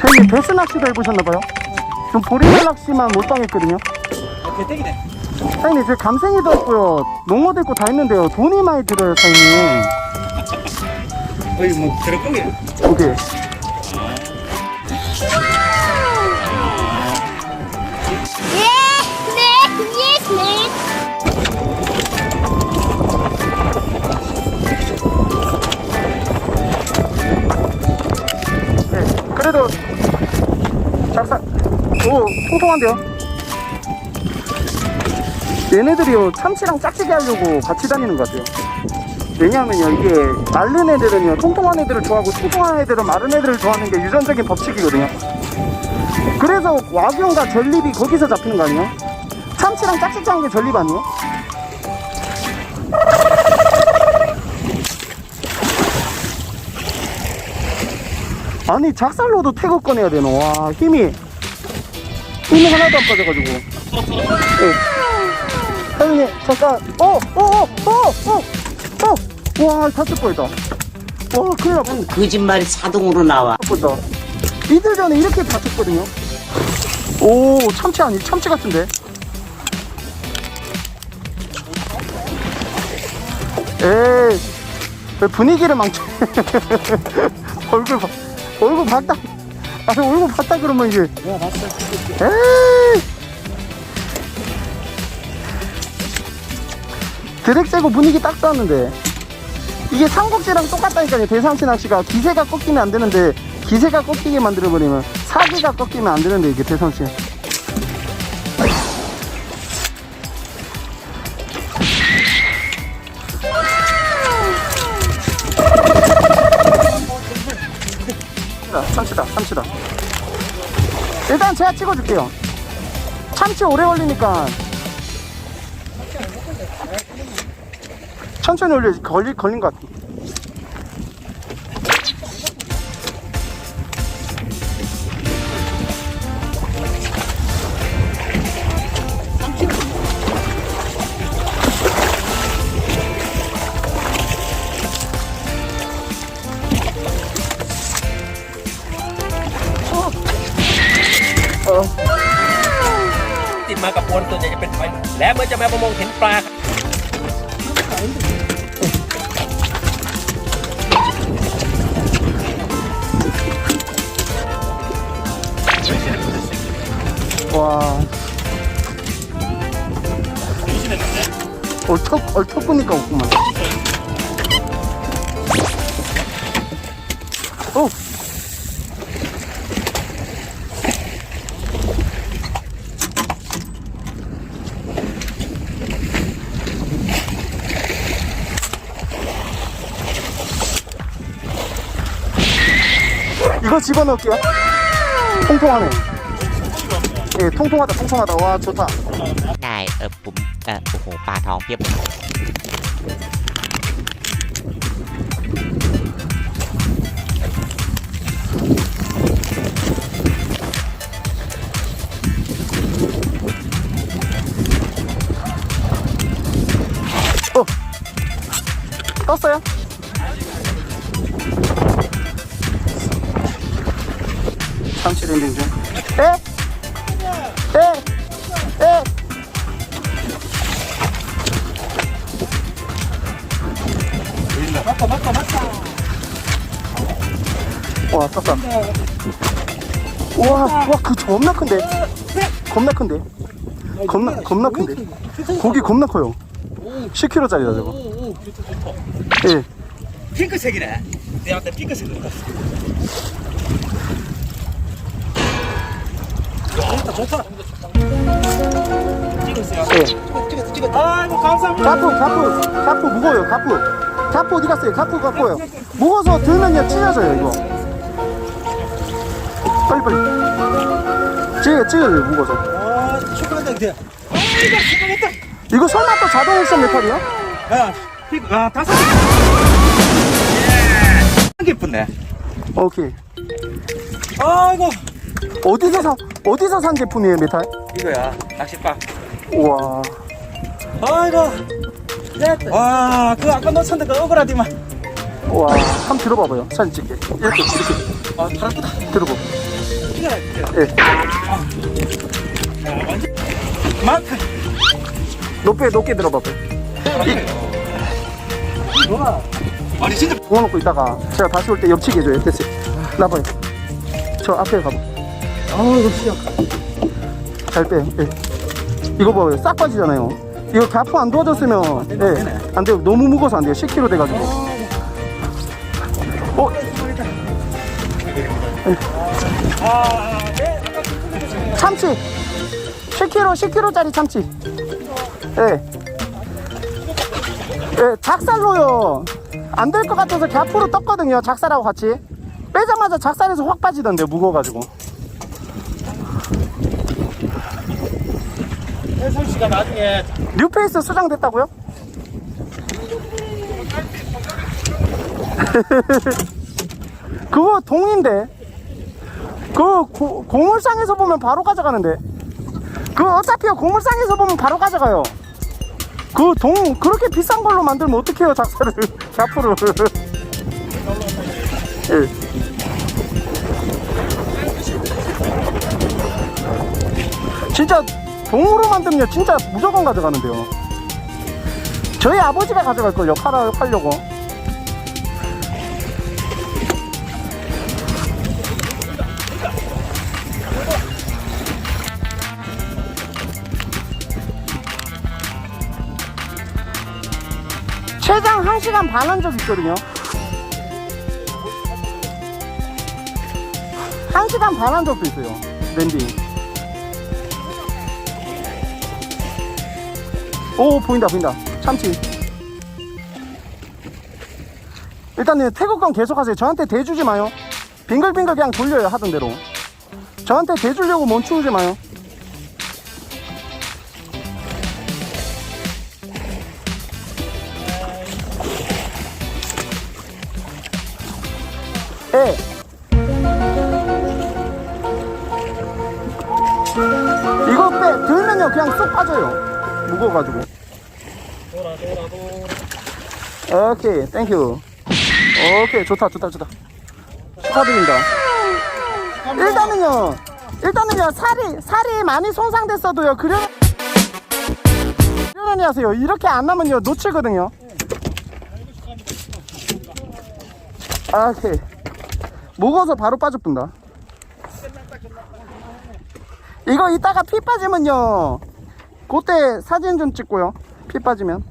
형님 베스 낚시도 해보셨나봐요? 좀 보리물 낚시만 몰빵했거든요. 아, 개땡이네. 사장님 저 감생이도 있고요 농어도 있고 다 있는데요 돈이 많이 들어요 사장님 어이, 뭐, 저런 거게. 오케이 통통한데요. 얘네들이요 참치랑 짝짓기 하려고 같이 다니는 것 같아요. 왜냐하면요 이게 마른 애들은요 통통한 애들을 좋아하고 통통한 애들은 마른 애들을 좋아하는 게 유전적인 법칙이거든요. 그래서 와규과 전립이 거기서 잡히는 거 아니에요? 참치랑 짝짓기 하는 게 전립 아니에요? 아니 작살로도 태그 꺼내야 되노 와 힘이 힘이 하나도 안 빠져가지고. 네. 사장님 잠깐. 어 어 어 어 어 어 와 다칠 뻔했다. 와 큰일 날 뻔했다 거짓말이 자동으로 나와. 뻔했다. 이틀 전에 이렇게 다쳤거든요. 오 참치 아니 참치 같은데. 에이 왜 분위기를 망쳐. 얼굴 봐. 얼굴 봤다 아니 얼굴 봤다 그러면 이제 내가 봤어. 에이! 드랙 째고 분위기 딱 좋았는데. 이게 삼국지랑 똑같다니까요. 대삼치 낚시가 기세가 꺾이면 안 되는데 기세가 꺾이게 만들어버리면 사기가 꺾이면 안 되는데 이게 대삼치 참치다 참치다. 일단 제가 찍어줄게요. 참치 오래 걸리니까. 천천히 올려 걸리, 걸린 것 같아 มากระพวนส่วนใหญ่จะเป็นหอยและเมื่อจะมาประมงเห็นปลาว้าโอ้ทอกโอ้ทุกคนนี้ก็มาโอ้ 이거 집어넣을게요. 통통하네. 예, 통통하다, 통통하다. 와, 좋다. นายเออผมเออโอ้โหปลาทองเพียบ 어. 떴어요? 참치 랜딩 중. 에? 에? 에? 맞다 맞다 맞다 와, 떴다. 우와, 와, 그 겁나 큰데? 겁나 큰데? 겁나, 겁나 큰데? 고기 겁나 커요. 10kg짜리다, 저거. 오 오 좋다 좋다 예. 핑크색이네 때 핑크색으로 봤어 좋다 좋다 찍었어요 예. 찍었어 찍었어 아이고 감사합니다 가프, 가프, 가프 무거워요, 가프. 가프 어디 갔어요? 가프 갖고요. 무거워서 들면요, 찢어져요, 이거. 빨리, 빨리. 찢어, 찢어져요, 무거워서. 아 초콜릿 돼 아이고 초콜릿 이거 설마 또 자동 옵션 메탈이야? 야 핑크 아 다섯 개 예. 예쁜네 오케이. 아이고 어디서 사, 어디서 산 제품이에요, 메탈? 이거야 낚싯바 우와. 아이고 와, 그 아까 놓쳤는데 그 억울하디만. 와, 한번 들어봐봐요. 사진 찍게. 이렇게, 이렇게. 아, 팔 아프다. 들어봐. 예. 마크. 높게, 높게 들어봐봐요. 아니, 진짜. 구워놓고 있다가 제가 다시 올 때 옆치기 해줘요. 됐어요. 나봐요. 저 앞에 가봐. 아우, 이거 시작. 잘 빼요. 예. 이거 봐요. 싹 빠지잖아요. 이거 가프 안 도와줬으면, 예. 안 돼요. 너무 무거워서 안 돼요. 10kg 돼가지고. 어? 예. 참치. 10kg, 10kg짜리 참치. 예. 예, 작살로요. 안 될 것 같아서 갸프로 떴거든요. 작살하고 같이. 빼자마자 작살에서 확 빠지던데, 무거워가지고. 혜성 씨가 나중에 뉴페이스 수정됐다고요? 그거 동인데. 그 고, 고물상에서 보면 바로 가져가는데. 그 어차피요 고물상에서 보면 바로 가져가요. 그 동 그렇게 비싼 걸로 만들면 어떡해요 작사를 갸프를. 진짜 동으로 만들면 진짜 무조건 가져가는데요. 저희 아버지가 가져갈 걸요, 팔아, 팔려고. 최장 1시간 반 한 적 있거든요. 1시간 반 한 적도 있어요, 랜딩. 오 보인다 보인다. 참치. 일단은 태국권 계속 하세요. 저한테 대주지 마요. 빙글빙글 그냥 돌려요 하던 대로. 저한테 대주려고 멈추지 마요. 예. 이거 빼 들면요. 그냥 쏙 빠져요 무거워가지고. 오케이 땡큐 오케이 좋다 좋다 좋다. 축하드립니다. 일단은요 일단은요 살이 살이 많이 손상됐어도요 그려 그러려니 하세요. 이렇게 안 나면요 놓치거든요. 아, 오케이. 무거워서 바로 빠져뿐다. 이거 이따가 피 빠지면요 그때 사진 좀 찍고요. 피 빠지면